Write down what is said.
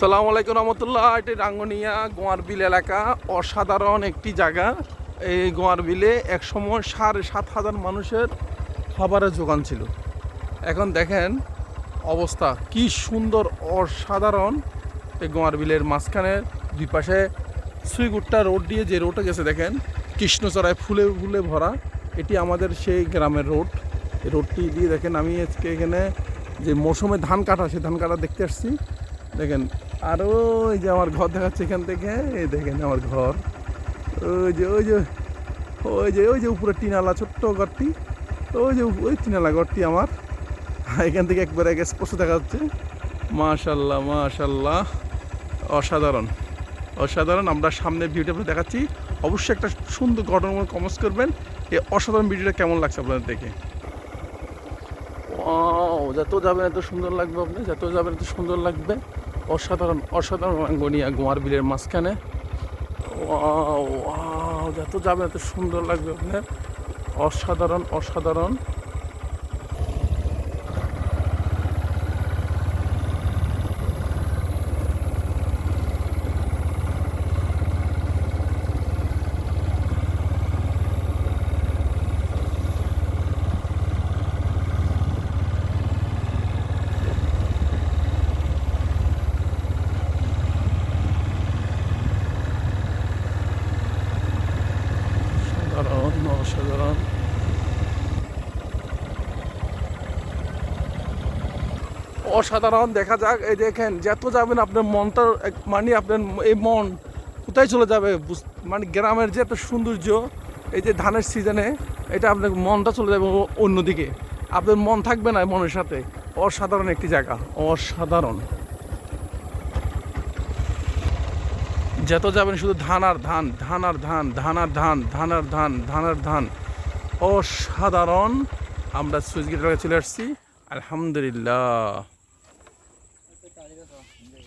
সালাম আলাইকুম রহমতুল্লাহ। এটি রাঙ্গনিয়া গোয়ার বিল এলাকা। অসাধারণ একটি জায়গা। এই গোয়ার বিলে একসময় সাড়ে সাত হাজার মানুষের খাবারের যোগান ছিল। এখন দেখেন অবস্থা। কি সুন্দর, অসাধারণ। এই গোয়ার বিলের মাঝখানে দুই পাশে সুইগুট্টা রোড দিয়ে যে রোডটা গেছে, দেখেন কৃষ্ণচড়ায় ফুলে ফুলে ভরা। এটি আমাদের সেই গ্রামের রোড। রোডটি দিয়ে দেখেন, আমি আজকে এখানে যে মৌসুমে ধান কাটা সেই ধান কাটা দেখতে আসছি। দেখেন, আর ওই যে আমার ঘর দেখাচ্ছে এখান থেকে, এই দেখেন আমার ঘর। ওই যে ওই যে ওই যে ওই যে উপরে টিনালা, ছোট্ট ঘরটি। ওই যে ওই টিনালা ঘরটি আমার। এখান থেকে একবারে আগে স্পষ্ট দেখা যাচ্ছে। মাশাল্লাহ মাশাল্লাহ। অসাধারণ অসাধারণ। আমরা সামনে ভিডিওটা দেখাচ্ছি। অবশ্যই একটা সুন্দর ঘটনা কমেন্টস করবেন। এই অসাধারণ ভিডিওটা কেমন লাগছে আপনাদের দেখে? ও যত যাবেন এত সুন্দর লাগবে আপনি যত যাবেন এত সুন্দর লাগবে। অসাধারণ অসাধারণ রাঙ্গনিয়া গোয়ার বিলের মাঝখানে। যত যাবেন এত সুন্দর লাগবে আপনার অসাধারণ অসাধারণ। অসাধারণ অসাধারণ দেখা যাক। এই দেখেন, যত যাবেন আপনার মনটা মানে আপনার এই মন কোথায় চলে যাবে? মানে গ্রামের যে এত সৌন্দর্য, এই যে ধানের সিজনে এটা আপনার মনটা চলে যাবে অন্যদিকে। আপনার মন থাকবে না মনের সাথে। অসাধারণ একটি জায়গা, অসাধারণ। যত যাবেন শুধু ধান আর ধান ধান আর ধান ধান আর ধান ধান আর ধান ধান আর ধান। অসাধারণ। আমরা সুইচ গেটের চলে আসছি। আলহামদুলিল্লাহ।